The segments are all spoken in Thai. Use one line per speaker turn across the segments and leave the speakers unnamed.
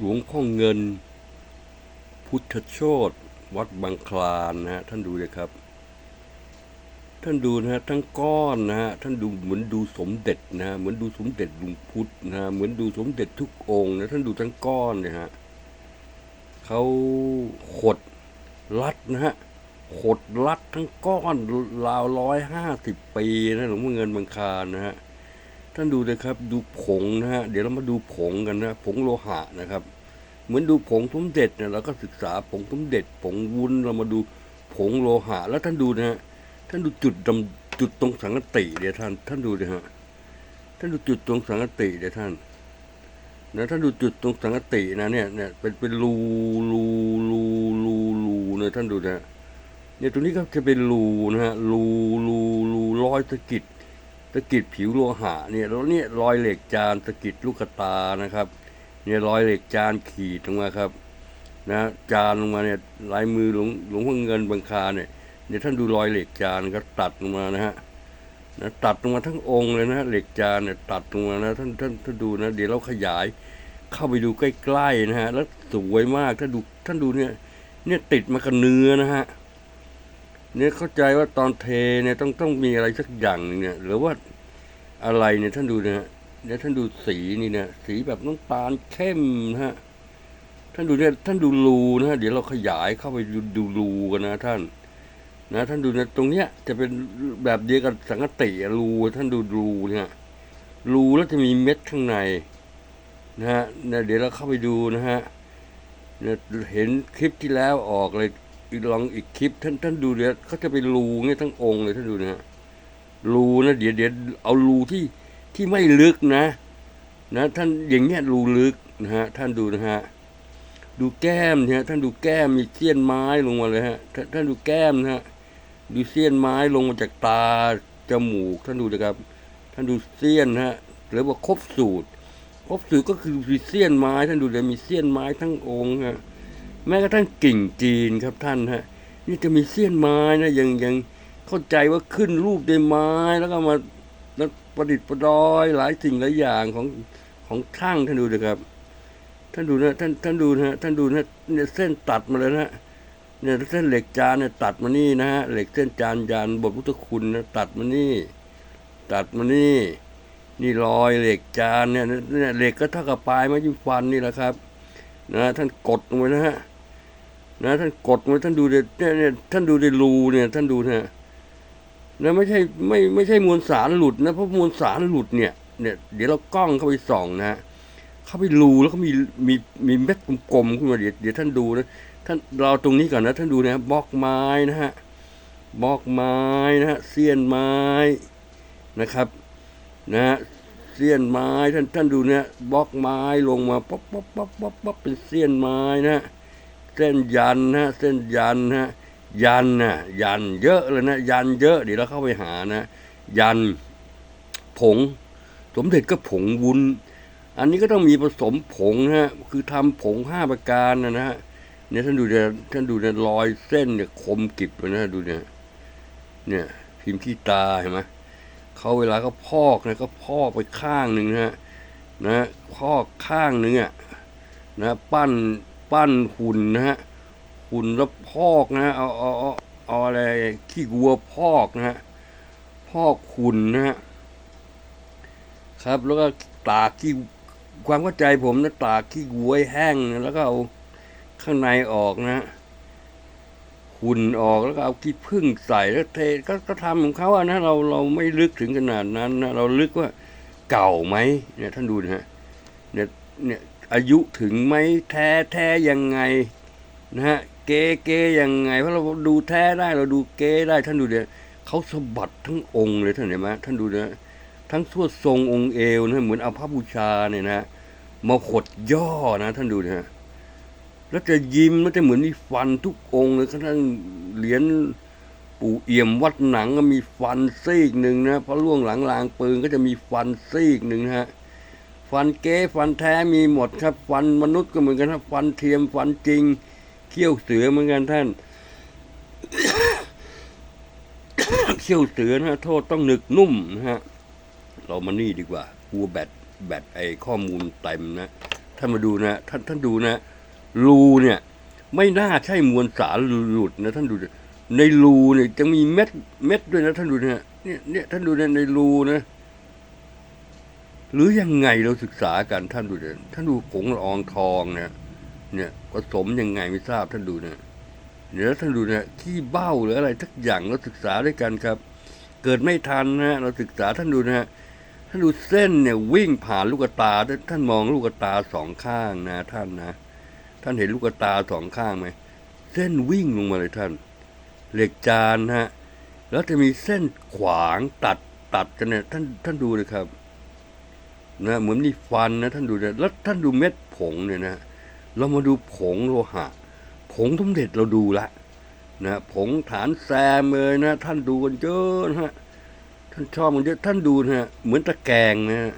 หลวงพ่อเงิน พุทธโชตวัดบางคลานนะฮะท่านดูเลยครับ ท่านดูนะฮะทั้งก้อนนะฮะท่านดูเหมือนดูสมเด็จนะฮะเหมือนดูสมเด็จหลวงพุทธนะฮะเหมือนดูสมเด็จทุกองค์นะท่านดูทั้งก้อนเนี่ยฮะเขาขดรัดนะฮะขดรัดทั้งก้อนราวร้อยห้าสิบปีนะหลวงพ่อเงินบางคลานนะฮะ ท่านดูนะครับ ดูผงนะฮะ เดี๋ยวเรามาดูผงกันนะ ผงโลหะนะครับ เหมือนดูผงสมเด็จเนี่ยเราก็ศึกษาผงสมเด็จผงวุ้นเรามาดูผงโลหะ แล้วท่านดูนะฮะ ท่านดูจุดดำจุดตรงสังกติเดี๋ยวท่าน ท่านดูนะฮะ ท่านดูจุดตรงสังกติเดี๋ยวท่านนะท่านดูจุดตรงสังกตินะเนี่ยเนี่ยเป็นเป็นรูรูรูรูรูนะท่านดูนะฮะเนี่ยตรงนี้ก็จะเป็นรูนะฮะรูรูรูรอยสะกิด ตะกิดผิวโลหะเนี่ยแล้วเนี่ยรอยเหล็กจานตะกิดลูกตานะครับ เนี่ยรอยเหล็กจานขีดลงมาครับ นะจานลงมาเนี่ยลายมือหลวงหลวงพ่อเงินบางคาเนี่ยเนี่ยท่านดูรอยเหล็กจานก็ตัดลงมานะฮะนะตัดลงมาทั้งองค์เลยนะเหล็กจานเนี่ยตัดลงมานะท่านท่านท่านดูนะเดี๋ยวเราขยายเข้าไปดูใกล้ๆนะฮะแล้วสวยมากท่าดูท่านดูเนี่ยเนี่ยติดมากับเนื้อนะฮะ เนี่ยเข้าใจว่าตอนเทเนี่ยต้องต้องมีอะไรสักอย่างหนึงเนี่ย หรือว่าอะไรเนี่ยท่านดูนะฮะเนี่ยท่านดูสีนี่เนี่ยสีแบบน้ำตาลเข้มนะฮะท่านดูเนี่ยท่านดูรูนะฮะเดี๋ยวเราขยายเข้าไปดูดูรูกันนะท่าน นะท่านดูนะตรงเนี้ยจะเป็นแบบเดียวกับสังกติรูท่านดูรูเนี่ยรูแล้วจะมีเม็ดข้างในนะฮะเดี๋ยวเราเข้าไปดูนะฮะเนี่ยเห็นคลิปที่แล้วออกเลย อีกลองอีกคลิป ท่านท่านดูเดี๋ยวเขาจะเป็นรูเนี่ยทั้งองค์เลยท่านดูนะฮะรูนะเดี๋ยวเดี๋ยวเอารูที่ที่ไม่ลึกนะ นะ ท่านอย่างเงี้ยรูลึกนะฮะท่านดูนะฮะดูแก้มเนี่ยท่านดูแก้มมีเสี้ยนไม้ลงมาเลยฮะท่านท่านดูแก้มนะฮะดูเสี้ยนไม้ลงมาจากตาจมูก ท่านดูนะครับ ท่านดูเสี้ยนฮะหรือว่าครบสูตรครบสูตรก็คือมีเสี้ยนไม้ ท่านดูเลยมีเสี้ยนไม้ทั้งองค์ฮะ แม้กระทั่งกิ่งจีนครับท่านฮะนี่จะมีเสี้ยนไม้นะยังยังเข้าใจว่าขึ้นรูปด้วยไม้แล้วก็มาแล้วประดิษฐ์ประดอยหลายสิ่งหลายอย่างของของช่างท่านดูนะครับท่านดูนะท่านท่านดูนะท่านดูนะเนี่ยเส้นตัดมาเลยนะเนี่ยเส้นเหล็กจานเนี่ยตัดมานี่นะฮะเหล็กเส้นจานยันบทพุทธคุณนะตัดมานี่ ตัดมานี่ นี่รอยเหล็กจานเนี่ยเนี่ยเหล็กก็เท่ากับปลายไม้จิ้มฟันนี่แหละครับ นะท่านกดลงไปนะฮะ นะท่านกดลงไปท่านดูเนี่ยเนี่ยท่านดูในรูเนี่ย ท่านดูนะฮะนะไม่ใช่ไม่ไม่ใช่มวลสารหลุดนะเพราะมวลสารหลุดเนี่ยเนี่ย เดี๋ยวเรากล้องเข้าไปส่องนะฮะเข้าไปรูแล้วก็มีมีมีเม็ดกลมๆขึ้นมาเดี๋ยวเดี๋ยวท่านดูนะท่านเราตรงนี้ก่อนนะ ท่านดูนะบล็อกไม้นะฮะบล็อกไม้นะฮะเสี้ยนไม้นะครับ นะฮะเสี้ยนไม้ท่านท่านดูเนี่ยบล็อกไม้ลงมาป๊อปป๊อปป๊อปป๊อปป๊อปเป็นเสี้ยนไม้นะ เส้นยันนะเส้นยันนะยันนะยันเยอะเลยนะยันเยอะเดี๋ยวเราเข้าไปหานะยันผง สมเด็จก็ผงวุ้น อันนี้ก็ต้องมีผสมผงนะฮะคือทำผงห้าประการนะนะฮะเนี่ยท่านดูเนี่ยท่านดูเนี่ยรอยเส้นเนี่ยคมกิบเลยนะดูเนี่ยเนี่ยพิมพ์ที่ตาเห็นไหมเขาเวลาเขาพอกนะก็พอกไปข้างหนึ่งนะฮะนะพอกข้างหนึ่งอะนะ ปั้น ปั้นหุ่นนะฮะหุ่นแล้วพอกนะ เอาเอาเอาเอาอะไรขี้วัวพอกนะฮะพอกหุ่นนะฮะครับแล้วก็ตากขี้ความเข้าใจผมนะตากขี้วัวให้แห้งนะแล้วก็เอาข้างในออกนะฮะหุ่นออกแล้วก็เอาขี้ผึ้งใส่แล้วเทก็ก็ทำของเขาอะนะเราเราไม่ลึกถึงขนาดนั้นนะเราลึกว่าเก่าไหมเนี่ยท่านดูนะฮะเนี่ยเนี่ย อายุถึงไหมแท้แท้ยังไงนะฮะเก๊เก๊ยังไง เพราะเราดูแท้ได้เราดูเก๊ได้ท่านดูเนี่ยเขาสะบัดทั้งองค์เลยท่านเห็นไหมท่านดูนะทั้งสวดทรงองค์เอวนะเหมือนเอาพระบูชาเนี่ยนะมาขดย่อนะท่านดูนะแล้วจะยิ้มแล้วจะเหมือนมีฟันทุกองค์เลยกระทั่งเหรียญปู่เอี่ยมวัดหนังก็มีฟันซีกหนึ่งนะเพราะล่วงหลังลางปืนก็จะมีฟันซีกหนึ่งนะฮะ ฟันเก้ฟันแท้มีหมดครับ ฟันมนุษย์ก็เหมือนกันครับ ฟันเทียมฟันจริง เขี้ยวเสือเหมือนกันท่าน เขี้ยวเสือนะโทษต้องหนึกนุ่มนะฮะ เรามานี่ดีกว่ากลัวแบตแบตไอข้อมูลเต็มนะท่านมาดูนะท่านท่านดูนะ รูเนี่ย ไม่น่าใช่มวลสารหลุดนะท่านดูในรูเนี่ยจะมีเม็ดเม็ดด้วยนะท่านดูนะเนี่ยเนี่ยท่านดูนะในรูนะ หรือยังไงเราศึกษากันท่านดูดิท่านดูผงละอองทองเนี่ยเนี่ยผสมยังไงไม่ทราบท่านดูเนะเดี๋ยวท่านดูเนะขี้เบ้าหรืออะไรทักอย่างเราศึกษาด้วยกันครับ เกิดไม่ทันนะเราศึกษาท่านดูนะฮะท่านดูเส้นเนี่ยวิ่งผ่านลูกตาท่านมองลูกตาสองข้างนะ ท่านนะท่านเห็นลูกตาสองข้างไหมเส้นวิ่งลงมาเลยท่าน เหล็กจานฮะแล้วจะมีเส้นขวางตัดตัดกันเนี่ยท่านท่านดูเลยครับ นะเหมือนมีฟันนะท่านดูนะแล้วท่านดูเม็ดผงเนี่ยนะ เรามาดูผงโลหะ ผงสมเด็จเราดูละนะผงฐานแซมเลยนะ ท่านดูกันเยอะนะฮะท่านชอบมันเยอะท่านดูนะฮะเหมือนตะแกรงนะฮะ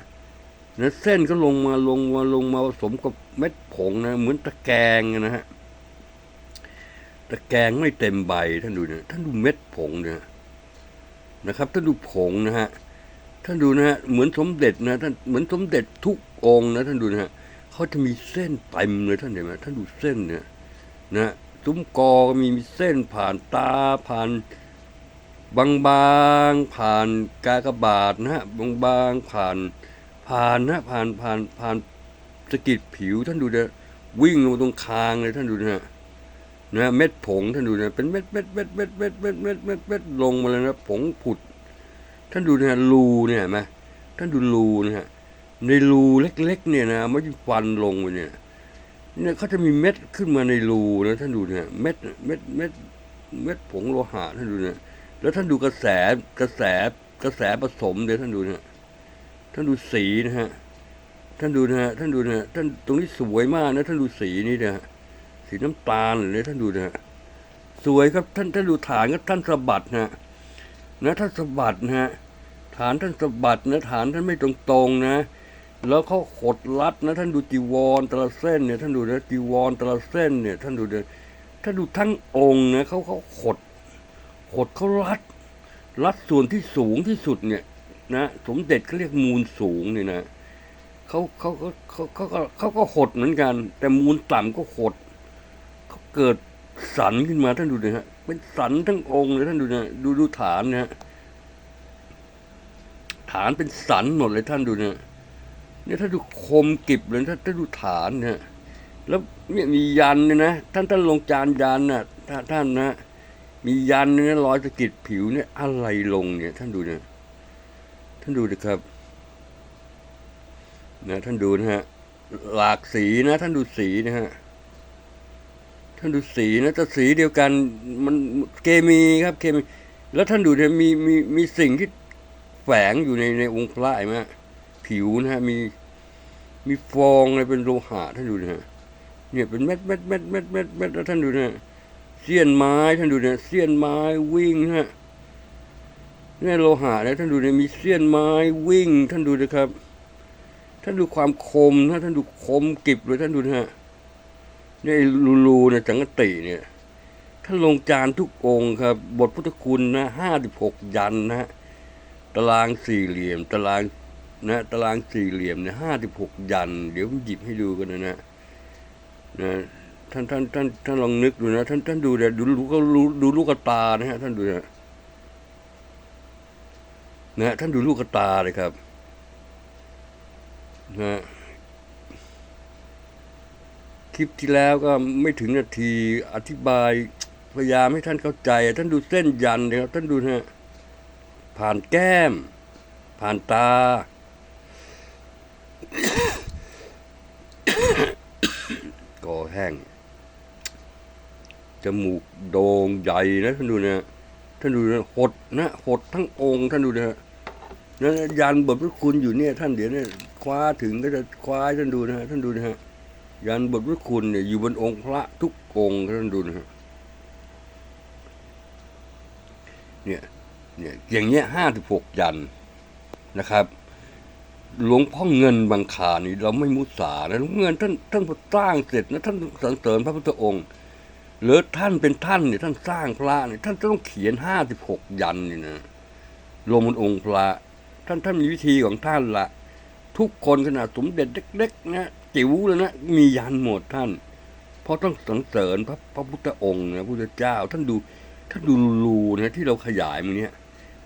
นะเส้นก็ลงมาลงมาลงมาผสมกับเม็ดผงนะเหมือนตะแกรงนะฮะตะแกรงไม่เต็มใบท่านดูเนี่ยท่านดูเม็ดผงเนี่ยนะครับท่านดูผงนะฮะ ท่านดูนะฮะเหมือนสมเด็จนะท่านเหมือนสมเด็จทุกองนะท่านดูนะฮะเขาจะมีเส้นเต็มเลยท่านเห็นไหมท่านดูเส้นเนี่ยนะซุ้มกอก็มีมีเส้นผ่านตาผ่านบางๆผ่านกากบาทนะฮะบางๆผ่านผ่านนะผ่านผ่านผ่านสะกิดผิวท่านดูนะวิ่งลงตรงคางเลยท่านดูนะฮะนะเม็ดผงท่านดูนะเป็นเม็ดเม็ดเม็ดเม็ดเม็ดเม็ดเม็ดเม็ดเม็ดลงมาเลยนะผงผุด ท่านดูนะรูเนี่ยนไหมท่านดูรูนะฮะในรูเล็ก ๆ เนี่ยนะไม่ใช่ฟันลงไปเนี่ยเนี่ยเขาจะมีเม็ดขึ้นมาในรูนะท่านดูเนี่ยเม็ดเม็ดเม็ดเม็ดผงโลหะท่านดูเนี่ยแล้วท่านดูกระแสกระแสกระแสผสมเดี๋ยวท่านดูเนะฮะท่านดูสีนะฮะท่านดูนะฮะท่านดูนะฮะท่านตรงนี้สวยมากนะ ท่านดูสีนี่นะฮะสีน้ำตาลเลยท่านดูนะฮะสวยครับท่านท่านดูฐานก็ท่านสะบัดนะฮะ นะท่านสะบัดนะฮะฐานท่านสะบัดนะฐานท่านไม่ตรงตรงๆนะแล้วเขาขดรัดนะ ท่านดูจีวรแต่ละเส้นเนี่ยท่านดูนะจีวรแต่ละเส้นเนี่ยท่านดูนะท่านดูทั้งองค์นะเขาเขาขด ขดเขารัด รัดส่วนที่สูงที่สุดเนี่ยนะสมเด็จเขาเรียกมูลสูงเนี่ยนะเขาเขาเขาเขาเขาก็เขาก็ขดเหมือนกัน แต่มูลต่ำก็ขดเขาเกิดสันขึ้นมาท่านดูนะฮะ เป็นสันทั้งองค์เลยท่านดูนะดูดูฐานเนะฮะฐานเป็นสันหมดเลยท่านดูเนะเนี่ยถ้าดูคมกิบเลยถ้าถ้าดูฐานเนะแล้วเนี่ยมียันเนี่ยนะท่านท่านลงจานยันน่ะท่านท่านนะมียันเนี่ยรอยสะกิดผิวเนี่ยอะไรลงเนี่ย ท่านดูเนี่ยท่านดูนะครับนะท่านดูนะฮะหลากสีนะ ท่านดูสีนะฮะ ท่านดูสีนะแต่สีเดียวกันมันเคมีครับเคมี แล้วท่านดูเนี่ยมีมีมีสิ่งที่แฝงอยู่ในในองค์พระไหมผิวนะฮะมีมีฟองอะไรเป็นโลหะท่านดูนะเนี่ยเป็นเม็ดเม็ดเม็ดเม็ดเม็ดเม็ดแล้วท่านดูนะเสี้ยนไม้ท่านดูเนี่ยเสี้ยนไม้วิ่งฮะเนี่ยโลหะนี่ยท่านดูเนี่ยมีเสี้ยนไม้วิ่ง ท่านดูนะครับ ท่านดูความคมนะท่านดูคมกริบเลยท่านดูนะฮะ เนี่ยรูรูเนี่ยจังกติเนี่ยท่านลงจานทุกองค์ครับ บทพุทธคุณนะห้าสิบหกยันนะฮะตารางสี่เหลี่ยม ตารางนะตารางสี่เหลี่ยมเนี่ยห้าสิบหกยัน เดี๋ยวผมหยิบให้ดูกันนะนะนะท่านท่านท่านท่านลองนึกดูนะท่านท่านดูเดี๋ยวดูลูกก็รู้ดูลูกกระตานะฮะท่านดูนะนะท่านดูลูกกระตาเลยครับ นะ คลิปที่แล้วก็ไม่ถึงนาทีอธิบายพยายามให้ท่านเข้าใจ ท่านดูเส้นยันนะครับท่านดูนะฮะผ่านแก้ม ผ่านตากอแห้งจมูกโด่งใหญ่นะท่านดูนะท่านดูนะหดนะหดทั้งองค์ท่านดูนะนะยันบทพระคุณอยู่เนี่ย ท่านเดี๋ยวเนี่ยคว้าถึงก็จะคว้าท่านดูนะฮะท่านดูนะฮะ ยันบทพระคุณเนี่ยอยู่บนองค์พระทุกองค์ท่านดูนะฮะเนี่ยเนี่ยอย่างเงี้ยห้าสิบหกยันนะครับ หลวงพ่อเงินบางคานี่ เราไม่มุสานะหลวงเงินท่านท่านสร้างเสร็จนะท่านสรรเสริญพระพุทธองค์หรือท่านเป็นท่านเนี่ยท่านสร้างพระเนี่ยท่านจะต้องเขียนห้าสิบหกยันนี่นะลงบนองค์พระ ท่านท่านมีวิธีของท่านละทุกคนขนาดสมเด็จเล็กๆนะ จิ๋วเลยนะมียันหมดท่าน เพราะต้องสรรเสริญพระพระพุทธองค์นะพุทธเจ้า ท่านดูท่านดูรูนะที่เราขยายมันเนี้ย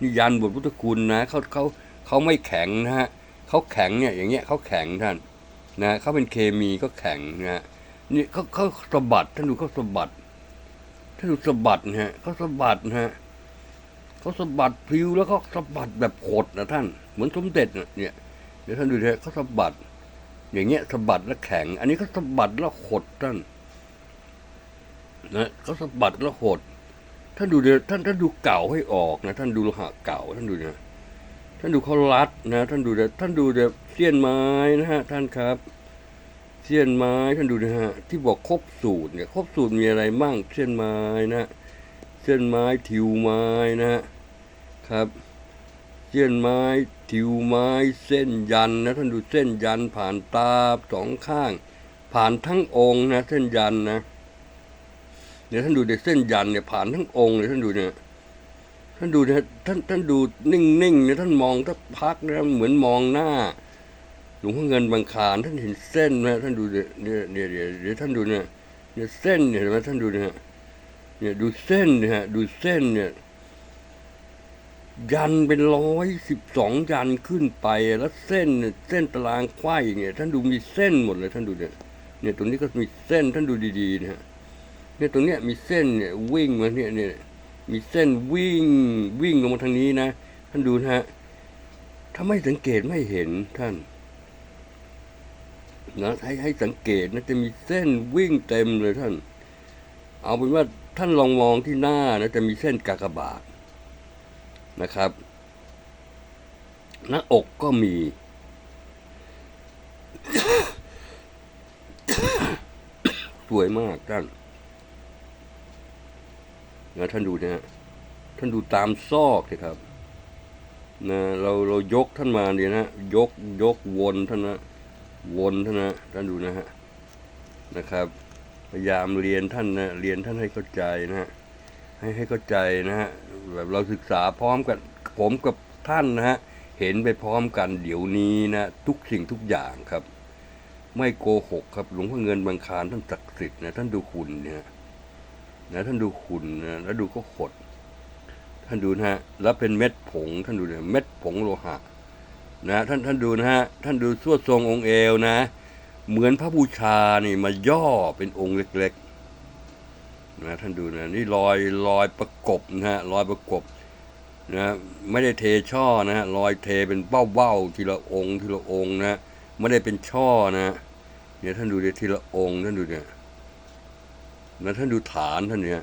นี่ยันบทพุทธคุณนะเขาเขาเขาไม่แข็งนะฮะเขาแข็งเนี่ยอย่างเงี้ยเขาแข็งท่านนะเขาเป็นเคมีก็แข็งนะฮะนี่เขาเขาสะบัดท่านดูเขาสะบัดท่านดูสะบัดนะฮะเขาสะบัดนะฮะเขาสะบัดพลิ้วแล้วเขาสะบัดแบบโหดนะท่าน เหมือนสมเด็จนะเนี่ยเดี๋ยวท่านดูเถอะเขาสะบัด อย่างเงี้ยสะบัดแล้วแข็ง อันนี้เขาสะบัดแล้วหดท่านนะเขาสะบัดแล้วหดท่านดูเดี๋ยวท่านท่านดูเก่าให้ออกนะ ท่านดูโลหะเก่า ท่านดูนะท่านดูเขารัดนะ ท่านดูเดี๋ยวท่านดูเดี๋ยวเสี้ยนไม้นะฮะ ท่านครับเสี้ยนไม้ท่านดูนะฮะที่บอกครบสูตรเนี่ยครบสูตรมีอะไรบ้างเสี้ยนไม้นะเส้นไม้ทิวไม้นะฮะครับ เส้นไม้ ทิวไม้ เส้นยันนะท่านดูเส้นยันผ่านตาสองข้าง ผ่านทั้งองค์นะเส้นยันนะเดี๋ยวท่านดูเดี๋ยวเส้นยันเนี่ยผ่านทั้งองค์เลยท่านดูเนี่ยท่านดูนะท่านท่านดูนิ่งๆเนี่ยท่านมองถ้าพักนะเหมือนมองหน้าหลวงพ่อเงินบางคานท่านเห็นเส้นไหมท่านดูเนี่ยเนี่ยเดี๋ยวเดี๋ยวท่านดูเนี่ยเนี่ยเส้นเนี่ยเห็นไหมท่านดูเนี่ยเนี่ยดูเส้นเนี่ยฮะดูเส้นเนี่ย ยันเป็นร้อยสิบสองยันขึ้นไป แล้วเส้นเนี่ยเส้นตารางไขว้เนี่ย ท่านดูมีเส้นหมดเลยท่านดูเนี่ยเนี่ยตรงนี้ก็มีเส้นท่านดูดีๆนะฮะเนี่ยตรงเนี้ยมีเส้นเนี่ยวิ่งมาเนี่ยเนี่ยมีเส้นวิ่งวิ่งลงมาทางนี้นะท่านดูนะฮะถ้าไม่สังเกตไม่เห็นท่านนะให้ให้สังเกตนะจะมีเส้นวิ่งเต็มเลยท่าน เอาเป็นว่าท่านลองมองที่หน้านะจะมีเส้นกากบาท นะครับ หน้าอกก็มี สวยมากท่านนะท่านดูนะฮะท่านดูตามซอกสิครับนะเราเรายกท่านมาเนี่ยนะยกยกวนท่านนะวนท่านนะท่านดูนะฮะนะครับพยายามเรียนท่านนะเรียนท่านให้เข้าใจนะฮะให้ให้เข้าใจนะฮะ แบบเราศึกษาพร้อมกันผมกับท่านนะฮะเห็นไปพร้อมกันเดี๋ยวนี้นะทุกสิ่งทุกอย่างครับ ไม่โกหกครับหลวงพ่อเงินบางคารท่านศักดิ์สิทธิ์นะท่านดูคุณเนี่ยนะท่านดูคุณนะแล้วดูก็หดท่านดูนะฮะแล้วเป็นเม็ดผง ท่านดูเนี่ยเม็ดผงโลหะนะท่านท่านดูนะฮะท่านดูสวดทรงองค์เอวนะ เหมือนพระบูชานี่มาย่อเป็นองค์เล็ก นะท่านดูนะนี่รอยรอยประกบนะฮะรอยประกบนะไม่ได้เทช่อนะฮะรอยเทเป็นเบ้าๆทีละองค์ทีละองค์นะไม่ได้เป็นช่อนะเนี่ยท่านดูเดี๋ยทีละองค์ท่านดูเนี่ยนะท่านดูฐานท่านเนี่ย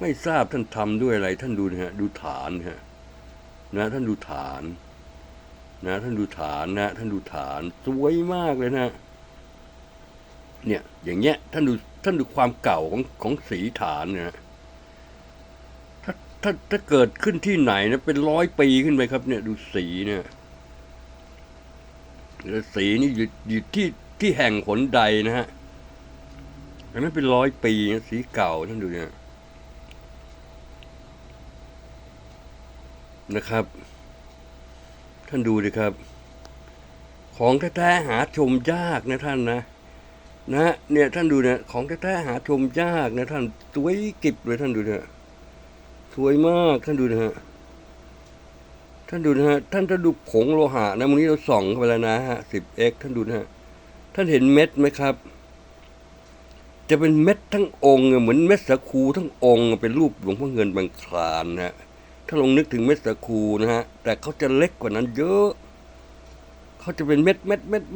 ไม่ทราบท่านทำด้วยอะไร ท่านดูนะฮะดูฐานนะฮะนะท่านดูฐาน นะ ท่านดูฐานนะ ท่านดูฐานสวยมากเลยนะ เนี่ย อย่างเงี้ย ท่านดู ท่านดูความเก่าของของสีฐานเนี่ยนะถ้าถ้าถ้าเกิดขึ้นที่ไหนนะเป็นร้อยปีขึ้นไปครับ เนี่ย ดูสีเนี่ยแล้วสีนี่อยู่อยู่ที่ที่แห่งขนใดนะฮะอันนั้นเป็นร้อยปีนะสีเก่าท่านดูเนี่ยนะครับ ท่านดูดิครับ ของแท้ๆหาชมยากนะท่านนะ นะเนี่ยท่านดูเนี่ยของแท้ๆหาชมยากนะท่านสวยกิบเลยท่านดูเนี่ยสวยมากท่านดูนะฮะท่านดูนะฮะท่านถ้าดูผงโลหะนะวันนี้เราส่องเข้าไปแล้วนะฮะสิบเอ็กท่านดูนะฮะท่านเห็นเม็ดไหมครับ จะเป็นเม็ดทั้งองค์เหมือนเม็ดสาคูทั้งองค์เป็นรูปหลวงพ่อเงินบางคลานนะฮะถ้าลองนึกถึงเม็ดสาคูนะฮะแต่เขาจะเล็กกว่านั้นเยอะเขาจะเป็นเม็ดเม็ดเม็ด